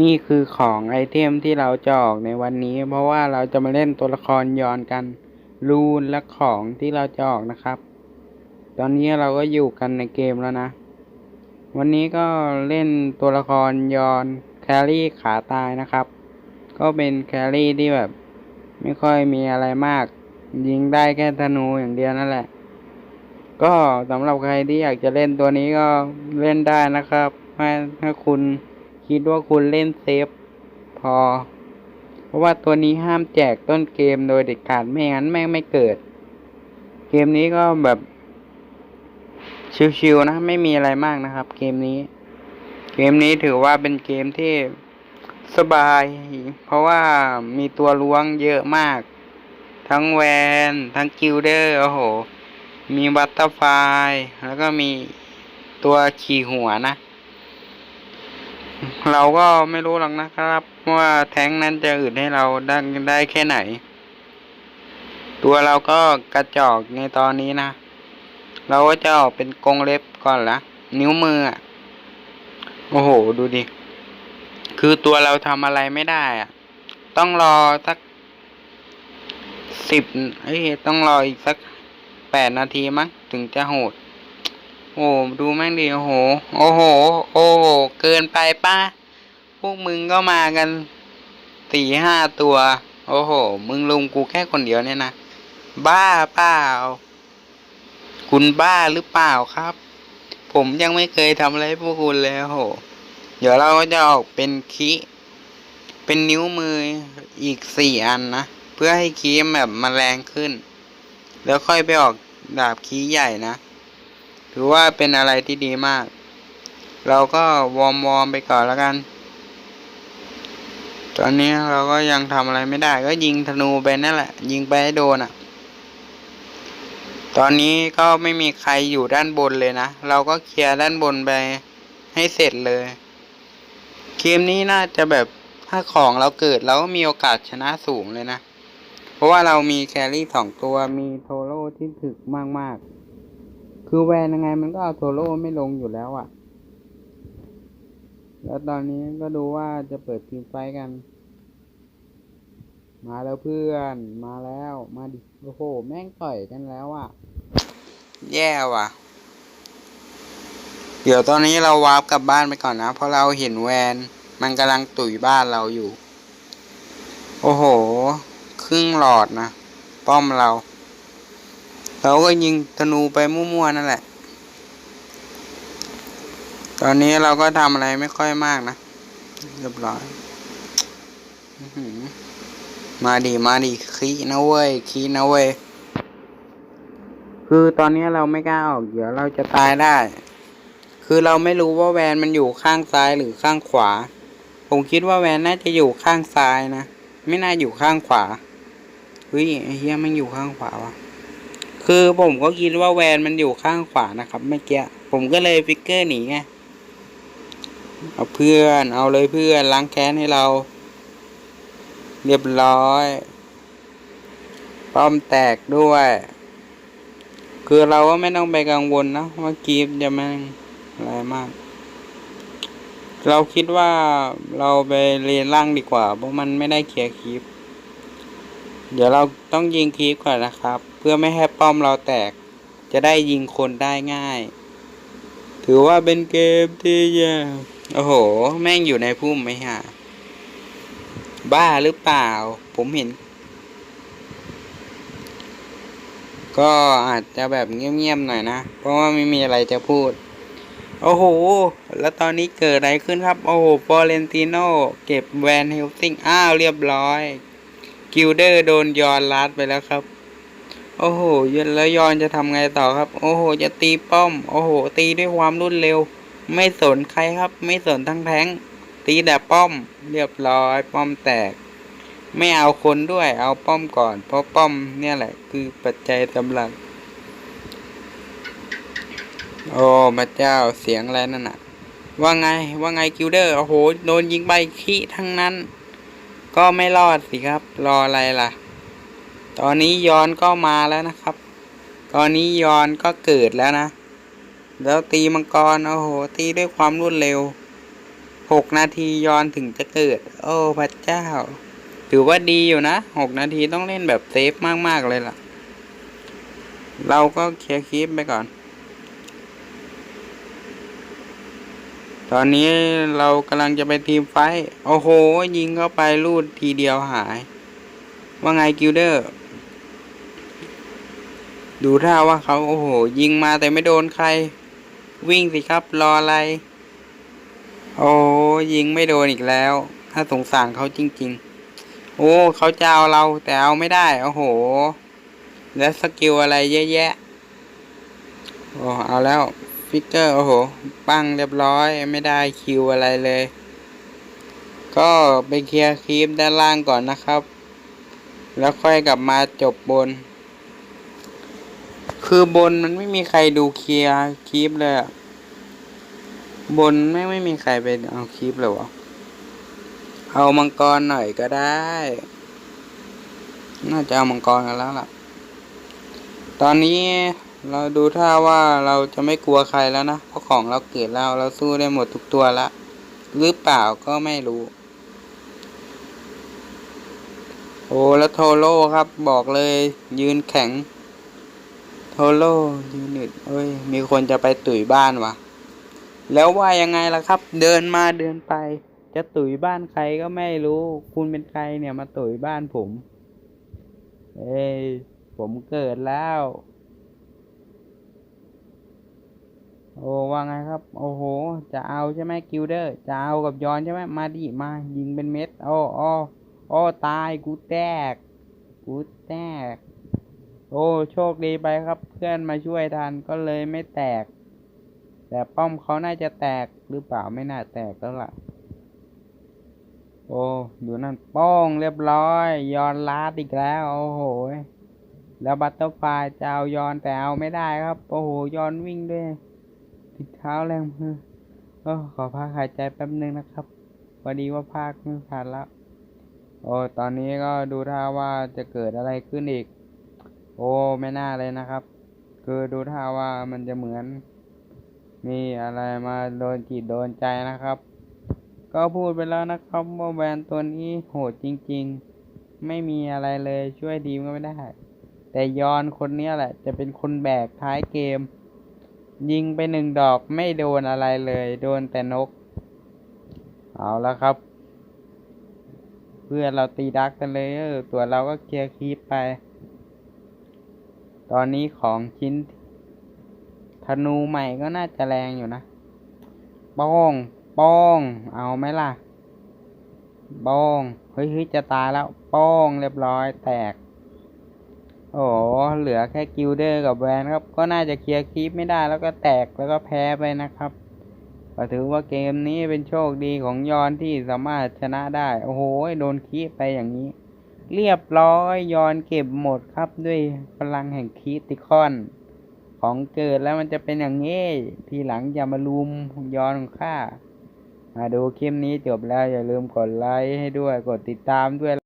นี่คือของไอเทมที่เราจะออกในวันนี้ เพราะว่าเราจะมาเล่นตัวละครย้อนกัน รูนและของที่เราจะออกนะครับ ตอนนี้เราก็อยู่กันในเกมแล้วนะ วันนี้ก็เล่นตัวละครยอนแครี่ขาตายนะครับ ก็เป็นแครี่ที่แบบ ไม่ค่อยมีอะไรมาก ยิงได้แค่ธนูอย่างเดียวนั่นแหละ ก็สำหรับใครที่อยากจะเล่นตัวนี้ก็เล่นได้นะครับถ้ถ้าคุณ คิดว่าคุณเล่นเซฟพอ เพราะว่าตัวนี้ห้ามแจกต้นเกมโดยเด็ดขาดไม่งั้นแม่งไม่เกิด เกมนี้ก็แบบชิวๆนะ ไม่มีอะไรมากนะครับ เกมนี้ เกมนี้ถือว่าเป็นเกมที่สบาย เพราะว่ามีตัวล้วงเยอะมาก ทั้งแวน ทั้งกิลเดอร์โอ้โห มีบัตเตอร์ไฟแล้วก็มีตัวขี่หัวนะ เราก็ไม่รู้หรอกนะครับ ว่าแท้งนั้นจะอึดให้เราได้ได้แค่ไหน ตัวเราก็กระจอกในตอนนี้นะ เราก็จะออกเป็นกรงเล็บก่อนละนิ้วมืออะโอ้โห ดูดิ คือตัวเราทำอะไรไม่ได้อะต้องรอสักสิบเอ้ยต้องรออีกสักแปดนาทีมั้งถึงจะโหด โอ้ดูแม่งดิโอ้โห โอ้โห โอ้โห เกินไปป้าพวกมึงก็มากันสี่ห้าตัว โอ้โห มึงลุมกูแค่คนเดียวเนี่ยนะ บ้าเปล่า คุณบ้าหรือเปล่าครับ ผมยังไม่เคยทำอะไรพวกคุณเลยโอ้โห เดี๋ยวเราก็จะออกเป็นคีเป็นนิ้วมืออีกสี่อันนะ เพื่อให้คีแบบมันแรงขึ้น แล้วค่อยไปออกดาบคีใหญ่นะ ถือว่าเป็นอะไรที่ดีมาก เราก็วอร์มวอร์มไปก่อนแล้วกัน ตอนนี้เราก็ยังทำอะไรไม่ได้ ก็ยิงธนูไปนั่นแหละ ยิงไปให้โดนอะ ตอนนี้ก็ไม่มีใครอยู่ด้านบนเลยนะ เราก็เคลียร์ด้านบนไปให้เสร็จเลย เกมนี้น่าจะแบบถ้าของเราเกิดเราก็มีโอกาสชนะสูงเลยนะ เพราะว่าเรามีแครี่สองตัวมีโทโร่ที่ถึกมาก ๆ คือแวนยังไงมันก็เอาโทโร่ไม่ลงอยู่แล้วอะ่ะ แล้วตอนนี้ก็ดูว่าจะเปิดทีมไฟกัน มาแล้วเพื่อนมาแล้วมาดิโอ้โห แม่งต่อยกันแล้วอะ่ะ แย่ว่ะ เดี๋ยวตอนนี้เราวาร์ปกลับบ้านไปก่อนนะ เพราะเราเห็นแวน มันกำลังตุ๋ยบ้านเราอยู่ โอ้โห ครึ่งหลอดนะ ป้อมเรา เราก็ยิงธนูไปมั่วๆนั่นแหละ ตอนนี้เราก็ทำอะไรไม่ค่อยมากนะ เรียบร้อย มาดีมาดีขี้นะเว้ยขี้นะเว้ย คือตอนนี้เราไม่กล้าออก เดี๋ยวเราจะตายได้ คือเราไม่รู้ว่าแวนมันอยู่ข้างซ้ายหรือข้างขวา ผมคิดว่าแวนน่าจะอยู่ข้างซ้ายนะ ไม่น่าอยู่ข้างขวาเฮ้ยเฮียมันอยู่ข้างขวาว่ะ คือผมก็คิดว่าแวนมันอยู่ข้างขวานะครับเมื่อกี้ผมก็เลยฟิกเกอร์หนีไงเอาเพื่อนเอาเลยเพื่อนล้างแค้นให้เรา เรียบร้อยป้อมแตกด้วย คือเราก็ไม่ต้องไปกังวลนะว่ากีฟจะไม่อะไรมาก เราคิดว่าเราไปเรียนล่างดีกว่าเพราะมันไม่ได้เคลียร์คีฟเดี๋ยวเราต้องยิงคีฟก่อนนะครับ เพื่อไม่ให้ป้อมเราแตก จะได้ยิงคนได้ง่าย ถือว่าเป็นเกมที่แย่โอ้โห แม่งอยู่ในพุ่มไหมฮะ บ้าหรือเปล่า ผมเห็น ก็อาจจะแบบเงียบๆหน่อยนะ เพราะว่าไม่มีอะไรจะพูด โอ้โห แล้วตอนนี้เกิดอะไรขึ้นครับ โอ้โหฟอเรนติโนเก็บแวนเฮลซิง อ้าว เรียบร้อย กิลเดอร์โดนยอนลัดไปแล้วครับ โอ้โหแล้วยอนจะทำไงต่อครับ โอ้โห จะตีป้อม โอ้โห ตีด้วยความรวดเร็ว ไม่สนใครครับ ไม่สนทั้งแท้งตีแต่ป้อม เรียบร้อย ป้อมแตก ไม่เอาคนด้วย เอาป้อมก่อน เพราะป้อมเนี่ยแหละ คือปัจจัยสำคัญโอ้พระเจ้าเสียงอะไรนั่นน่ะ ว่าไง ว่าไงกิลเดอร์ โอ้โห โดนยิงใบขี้ทั้งนั้น ก็ไม่รอดสิครับ รออะไรล่ะ ตอนนี้ยอนก็มาแล้วนะครับ ตอนนี้ยอนก็เกิดแล้วนะ แล้วตีมังกร โอ้โห ตีด้วยความรวดเร็วหกนาทีย้อนถึงจะเกิด โอ้พระเจ้า ถือว่าดีอยู่นะหกนาทีต้องเล่นแบบเซฟมากๆเลยล่ะ เราก็เคลียร์คลิปไปก่อน ตอนนี้เรากำลังจะไปทีมไฟ โอ้โห ยิงเข้าไปลูดทีเดียวหาย ว่าไงกิลเดอร์ ดูท่าว่าเขาโอ้โห ยิงมาแต่ไม่โดนใคร วิ่งสิครับรออะไร โอ้ยิงไม่โดนอีกแล้ว ถ้าสงสารเขาจริง ๆ โอ้เขาจะเอาเราแต่เอาไม่ได้ โอ้โห แล้วสกิลอะไรเยอะแยะโอ้เอาแล้วฟิกเกอร์โอ้โห ปั้งเรียบร้อยไม่ได้คิวอะไรเลย ก็ไปเคลียร์คลิปด้านล่างก่อนนะครับ แล้วค่อยกลับมาจบบน คือบนมันไม่มีใครดูเคลียร์คลิปเลยอะบนไม่ไม่มีใครไปเอาคลิปเลยวะเอามังกรหน่อยก็ได้ น่าจะเอามังกรกันแล้วล่ะ ตอนนี้เราดูท่าว่าเราจะไม่กลัวใครแล้วนะ เพราะของเราเกิดแล้วเราสู้ได้หมดทุกตัวละ หรือเปล่าก็ไม่รู้ โอ้แล้วโทโร่ครับบอกเลยยืนแข็ง โทโร่ยืนหนึดเอ้ย มีคนจะไปตุ๋ยบ้านวะแล้วว่ายังไงล่ะครับ เดินมาเดินไป จะตุ๋ยบ้านใครก็ไม่รู้ คุณเป็นใครเนี่ยมาตุ๋ยบ้านผม เอ้ย ผมเกิดแล้ว โอ้ว่าไงครับ โอ้โห จะเอาใช่ไหมกิลเดอร์ จะเอากับยอนใช่ไหมมาดิมายิงเป็นเม็ดโอ้โอ้โอ้ตายกูแตก กูแตก โอ้โชคดีไปครับเพื่อนมาช่วยทันก็เลยไม่แตก แต่ป้อมเขาน่าจะแตกหรือเปล่าไม่น่าแตกแล้วล่ะ โอ้ดูนั่นป้องเรียบร้อย ยอนลาดอีกแล้ว โอ้โห แล้วบัตเตอร์ไฟจะเอายอนแต่เอาไม่ได้ครับ โอ้โหยอนวิ่งด้วยติดเท้าแรงมือโอ้ขอพักหายใจแป๊บนึงนะครับพอดีว่าภาคไม่ผ่านแล้วโอ้ตอนนี้ก็ดูท่าว่าจะเกิดอะไรขึ้นอีก โอ้ไม่น่าเลยนะครับ คือดูท่าว่ามันจะเหมือน มีอะไรมาโดนจิตโดนใจนะครับ ก็พูดไปแล้วนะครับว่าแวนตัวนี้โหดจริง ๆ ไม่มีอะไรเลยช่วยดีมก็ไม่ได้ แต่ยอนคนเนี้ยแหละ จะเป็นคนแบกท้ายเกม ยิงไปหนึ่งดอกไม่โดนอะไรเลย โดนแต่นก เอาล้วครับเพื่อนเราตีดักกันเลยเออตัวเราก็เคลียร์คีปไป ตอนนี้ของชิ้น ธนูใหม่ก็น่าจะแรงอยู่นะป้องป้อง เอาไหมล่ะป้องเฮ้ยเจะตายแล้วป้องเรียบร้อยแตก โอ้โหเหลือแค่กิลเดอร์กับแวนครับ ก็น่าจะเคลียร์คลิปไม่ได้แล้วก็แตกแล้วก็แพ้ไปนะครับก็ถือว่าเกมนี้เป็นโชคดีของยอนที่สามารถชนะได้ โอ้โห โดนคีไปอย่างนี้ เรียบร้อยยอนเก็บหมดครับด้วยพลังแห่งคิติคอน ของเกิดแล้วมันจะเป็นอย่างนี้ ทีหลังอย่ามาลุมยอนของข้ามาดูคลิปนี้จบแล้วอย่าลืมกดไลค์ให้ด้วยกดติดตามด้วย